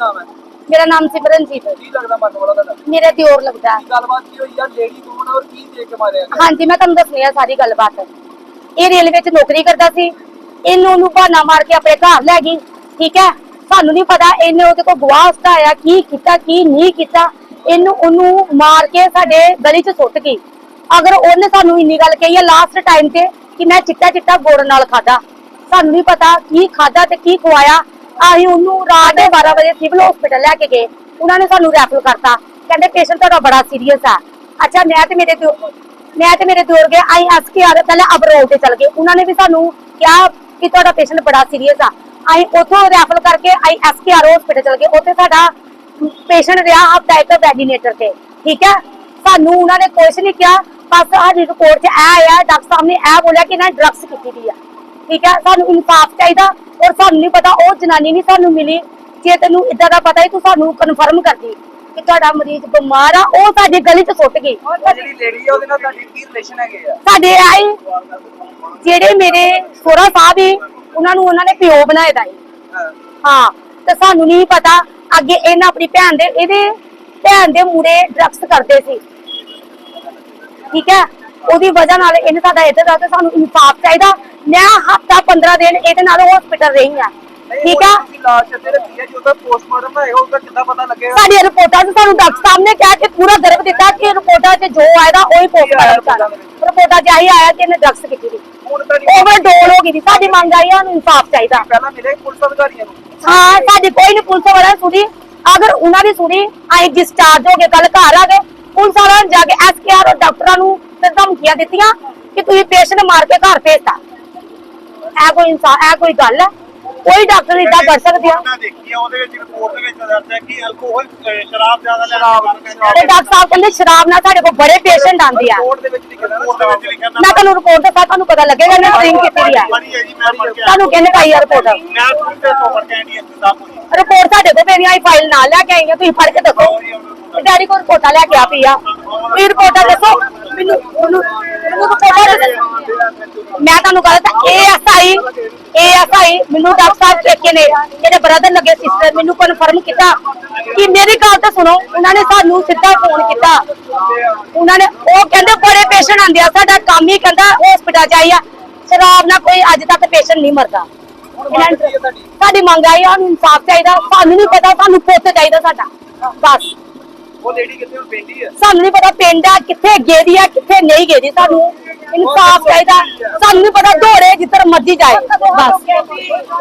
ਮੇਰਾ ਨਾਮ ਸਿਮਰਨਜੀਤ ਕੀ ਲੱਗਦਾ ਮਰਨ ਵਾਲਾ ਤੁਹਾਡਾ? ਮੇਰੇ ਦਿਓਰ ਲੱਗਦਾ ਹੈ। ਕੀ ਗੱਲਬਾਤ ਕੀ ਹੋਈ? ਆ ਲੇਡੀ ਕੌਣ ਔਰ ਕੀ ਦੇਖ ਕੇ ਮਾਰਿਆ ਗਿਆ? ਹਾਂਜੀ ਮੈਂ ਤੁਹਾਨੂੰ ਦੱਸਣੀ ਆ ਸਾਰੀ ਗੱਲਬਾਤ। ਇਹ ਰੇਲਵੇ 'ਚ ਨੌਕਰੀ ਕਰਦਾ ਸੀ। ਇਹਨੂੰ ਉਹਨੂੰ ਬਹਾਨਾ ਮਾਰ ਕੇ ਆਪਣੇ ਘਰ ਲੈ ਗਈ। ਠੀਕ ਹੈ? ਸਾਨੂੰ ਨਹੀਂ ਪਤਾ ਇਹਨੇ ਉਹਦੇ ਕੋਲ ਗਵਾਹ ਹਟਾਇਆ ਕੀ ਕੀਤਾ ਕੀ ਨਹੀਂ ਕੀਤਾ। ਇਹਨੂੰ ਉਹਨੂੰ ਮਾਰ ਕੇ ਸਾਡੇ ਗਲੀ 'ਚ ਸੁੱਟ ਗਈ। ਅਗਰ ਉਹਨੇ ਸਾਨੂੰ ਇੰਨੀ ਗੱਲ ਕਹੀ ਹੈ ਲਾਸਟ ਟਾਈਮ ਤੇ ਕਿ ਮੈਂ ਚਿੱਟਾ ਚਿੱਟਾ ਗੁੜ ਨਾਲ ਖਾਦਾ ਸਾਨੂੰ ਨਹੀਂ ਪਤਾ ਕੀ ਖਾਦਾ ਤੇ ਕੀ ਖਵਾਇਆ। ਅਸੀਂ ਉਹਨੂੰ ਰਾਤ ਦੇ 12 ਵਜੇ ਸਿਵਲ ਹਸਪੀਟਲ ਲੈ ਕੇ ਗਏ। ਉਹਨਾਂ ਨੇ ਸਾਨੂੰ ਰੈਫਰ ਕਰਤਾ। ਕਹਿੰਦੇ ਪੇਸ਼ੈਂਟ ਤੁਹਾਡਾ ਬੜਾ ਸੀਰੀਅਸ ਆ। ਅੱਛਾ, ਮੈਂ ਤੇ ਮੇਰੇ ਦਿਓ ਮੈਂ ਤੇ ਮੇਰੇ ਦਿਓਰ ਗਏ। ਆਈ ਐਸ ਕੇ ਆਰ ਪਹਿਲਾਂ ਅਬਰੋਡ ਤੇ ਚਲ ਗਏ। ਉਹਨਾਂ ਨੇ ਵੀ ਸਾਨੂੰ ਕਿਹਾ ਕਿ ਤੁਹਾਡਾ ਪੇਸ਼ੈਂਟ ਬੜਾ ਸੀਰੀਅਸ ਆ। ਆਈ ਉਥੋਂ ਰੈਫਰ ਕਰਕੇ I S K R hospital ਚਲ ਗਏ। ਉੱਥੇ ਸਾਡਾ ਪੇਸ਼ੈਂਟ ਰਿਹਾ ਅਪਡਾਈਟਰ ਵੈਡੀਨੇਟਰ ਤੇ। ਠੀਕ ਹੈ? ਸਾਨੂੰ ਉਹਨਾਂ ਨੇ ਕੁਝ ਨਹੀਂ ਕਿਹਾ। ਬਸ ਸਾਡੀ ਰਿਪੋਰਟ 'ਚ ਇਹ ਆਇਆ। ਡਾਕਟਰ ਸਾਹਿਬ ਨੇ ਇਹ ਬੋਲਿਆ ਕਿ ਇਹਨਾਂ ਡਰੱਗਸ ਕੀਤੀ ਦੀ ਆ। ਠੀਕ ਹੈ? ਸਾਨੂੰ ਇਨਸਾਫ ਚਾਹੀਦਾ ਔਰ ਸਾਨੂੰ ਨਹੀਂ ਪਤਾ ਉਹ ਜਨਾਨੀ ਨਹੀਂ ਸਾਨੂੰ ਮਿਲੀ। ਜੇ ਤੈਨੂੰ ਇਦਾਂ ਦਾ ਪਤਾ ਹੈ ਤੂੰ ਸਾਨੂੰ ਕਨਫਰਮ ਕਰਦੀ ਕਿ ਤੁਹਾਡਾ ਮਰੀਜ਼ ਬਿਮਾਰ ਆ ਉਹ ਸਾਡੀ ਗਲੀ 'ਚ ਸੁੱਟ ਗਈ। ਉਹ ਜਿਹੜੀ ਲੇਡੀ ਆ ਉਹਦੇ ਨਾਲ ਤੁਹਾਡੀ ਕੀ ਰਿਲੇਸ਼ਨ ਹੈਗੇ ਆ? ਸਾਡੇ ਆਏ ਜਿਹੜੇ ਮੇਰੇ ਸੋਹਰਾ ਸਾਹਿਬ ਹੀ ਉਹਨਾਂ ਨੂੰ ਉਹਨਾਂ ਨੇ ਪਿਓ ਬਣਾਏ ਦਾ। ਹਾਂ। ਤੇ ਸਾਨੂੰ ਨਹੀਂ ਪਤਾ ਅੱਗੇ ਇਹਨਾਂ ਆਪਣੀ ਭੈਣ ਦੇ ਇਹਦੇ ਭੈਣ ਦੇ ਮੂਰੇ ਡਰੱਗਸ ਕਰਦੇ ਸੀ। ਠੀਕ ਹੈ? ਉਹਦੀ ਵਜ੍ਹਾ ਨਾਲ ਇਹਨੇ ਸਾਡਾ ਇੱਥੇ ਦਾ ਤੇ ਸਾਨੂੰ ਇਨਸਾਫ ਚਾਹੀਦਾ ਮੈਂ ਹਫਤਾ 15 ਦਿਨ ਇਹਦੇ ਨਾਲ ਹਸਪੀਟਲ ਰਹੀ ਆ? ਠੀਕ ਤੁਸੀਂ ਲਾਸ਼ ਤੇ ਰੱਖੀ ਹੈ ਜੋ ਉਹਦਾ ਪੋਸਟਮਾਰਟਮ ਹੋਏਗਾ ਉਹਦਾ ਕਿੱਦਾਂ ਪਤਾ ਲੱਗੇਗਾ? ਸਾਡੀ ਰਿਪੋਰਟਾਂ 'ਚ ਸਾਨੂੰ ਡਾਕਟਰ ਸਾਹਿਬ ਨੇ ਕਿਹਾ ਕਿ ਪੂਰਾ ਗਰਭ ਦਿੱਤਾ ਕਿ ਰਿਪੋਰਟਾਂ 'ਚ ਜੋ ਆਏਗਾ ਉਹੀ ਪੋਸਟਮਾਰਟਮ ਕਰ। ਰਿਪੋਰਟਾਂ 'ਚ ਆਹੀ ਆਇਆ ਕਿ ਇਹਨੇ ਡਰੱਗਸ ਕੀਤੀ ਸੀ। ਹੁਣ ਤੁਹਾਡੀ ਓਵਰਡੋਲ ਹੋ ਗਈ ਸੀ। ਸਾਡੀ ਮੰਗ ਆਈ ਆ, ਸਾਨੂੰ ਇਨਸਾਫ ਚਾਹੀਦਾ। ਪਹਿਲਾਂ ਮਿਲੇ ਪੁਲਿਸ ਅਧਿਕਾਰੀਆਂ ਨੂੰ? ਹਾਂ ਸਾਡੀ ਕੋਈ ਨਹੀਂ ਪੁਲਿਸ ਵਾਲਾ ਸੁਣੀ। ਅਗਰ ਉਹਨਾਂ ਦੀ ਸੁਣੀ ਅਸੀਂ ਡਿਸਚਾਰਜ ਹੋ ਕੇ ਕੱਲ ਘਰ ਆ ਗਏ। ਪੁਲਿਸ ਵਾਲਿਆਂ ਨੇ ਜਾ ਕੇ ਐਸਕੇਆਰ ਔਰ ਡਾਕਟਰਾਂ ਨੂੰ ਤੇ ਧਮਕੀਆਂ ਦਿੱਤੀਆਂ ਕਿ ਤੁਸੀਂ ਪੇਸ਼ੈਂਟ ਮਾਰ ਕੇ ਘਰ ਭੇਜਤਾ। ਇਹ ਕੋਈ ਇਨਸਾਨ ਇਹ ਕੋਈ ਗੱਲ ਹੈ? ਕੋਈ ਡਾਕਟਰ ਇਦਾਂ ਕਰ ਸਕਦੇ ਆ। ਮੈਂ ਦੇਖੀ ਆ ਉਹਦੇ ਵਿੱਚ ਰਿਪੋਰਟ ਦੇ ਵਿੱਚ ਦਰਜ ਹੈ ਕਿ ਅਲਕੋਹਲ ਅਹ ਸ਼ਰਾਬ ਜ਼ਿਆਦਾ ਲੈਣ ਦੇ ਕਾਰਨ ਤੇ ਡਾਕਟਰ ਸਾਹਿਬ ਕਹਿੰਦੇ ਸ਼ਰਾਬ ਨਾਲ ਸਾਡੇ ਕੋਲ ਬੜੇ ਪੇਸ਼ੈਂਟ ਆਉਂਦੇ ਆ। ਕੋਰਟ ਦੇ ਵਿੱਚ ਲਿਖਿਆ ਨਾ ਰਿਪੋਰਟ ਦੇ ਵਿੱਚ ਲਿਖਿਆ ਮੈਂ ਤੁਹਾਨੂੰ ਰਿਪੋਰਟ ਦੱਸਾਂ ਤੁਹਾਨੂੰ ਪਤਾ ਲੱਗੇਗਾ ਇਹਨੇ ਡਰਿੰਕ ਕੀਤੀ ਹੈ ਬਣੀ ਹੈ ਜੀ ਮੈਂ ਪੜ੍ਹ ਕੇ ਆਇਆ। ਤੁਹਾਨੂੰ ਕਹਿੰਦੇ ਪਾਈ ਆ ਰਿਪੋਰਟ ਮੈਂ ਪੁਲਿਸ ਦੇ ਤੋਂ ਪੜ੍ਹ ਕੇ ਆਈ ਐਸ ਸਾਹਿਬ ਕੋਲ ਜੀ। ਰਿਪੋਰਟ ਸਾਡੇ ਕੋਲ ਮੇਰੀ ਆਈ ਫਾਈਲ ਨਾਲ ਲੈ ਕੇ ਆਈ ਆ ਤੁਸੀਂ ਫੜ ਕੇ ਦੱਸੋ। ਡੈਡੀ ਕੋਲ ਰਿਪੋਰਟਾਂ ਲੈ ਕੇ ਆ ਪਈ ਆ। ਇਹ ਰਿਪੋਰਟਾਂ ਦੱਸੋ। ਮੈਨੂੰ ਮੈਨੂੰ ਮੈਨੂੰ ਰਿਪੋਰਟਾਂ ਦੱਸੋ। ਮੈਂ ਤੁਹਾਨੂੰ ਕਹਿੰਦਾ ਏਐਸਆਈ ਏਐਸਆਈ ਮੈਨੂੰ ਡਾਕਟਰ ਸਾਹਿਬ ਚੇਕੇ ਨੇ ਜਿਹੜੇ ਬ੍ਰਦਰ ਲੱਗੇ ਸਿਸਟਰ ਮੈਨੂੰ ਕਨਫਰਮ ਕੀਤਾ ਕਿ ਮੇਰੀ ਗੱਲ ਤਾਂ ਸੁਣੋ ਉਹਨਾਂ ਨੇ ਸਾਨੂੰ ਸਿੱਧਾ ਫੋਨ ਕੀਤਾ। ਉਹਨਾਂ ਨੇ ਉਹ ਕਹਿੰਦੇ ਬੜੇ ਪੇਸ਼ੈਂਟ ਆਉਂਦੇ ਆ ਸਾਡਾ ਕੰਮ ਹੀ ਕਹਿੰਦਾ ਹਸਪੀਟਲ ਚ ਆਈ ਆ। ਸ਼ਰਾਬ ਨਾਲ ਕੋਈ ਅੱਜ ਤੱਕ ਪੇਸ਼ੈਂਟ ਨਹੀਂ ਮਰਦਾ? ਸਾਡੀ ਮੰਗ ਆਈ ਆ ਇਨਸਾਫ ਚਾਹੀਦਾ ਸਾਨੂੰ ਨਹੀਂ ਪਤਾ ਸਾਨੂੰ ਪੁੱਤ ਚਾਹੀਦਾ ਸਾਡਾ। ਬਸ। ਉਹ ਲੇਡੀ ਕਿੱਥੇ ਪੈਂਦੀ ਹੈ ਸਾਨੂੰ ਨਹੀਂ ਪਤਾ ਪਿੰਡ ਆ ਕਿੱਥੇ ਗੇਦੀ ਆ ਕਿੱਥੇ ਨਹੀਂ ਗੇਦੀ ਸਾਨੂੰ ਇਨਸਾਫ ਚਾਹੀਦਾ। ਸਾਨੂੰ ਨਹੀਂ ਪਤਾ ਦੌੜੇ ਜਿੱਧਰ ਮਰਜ਼ੀ ਜਾਏ। ਬਸ।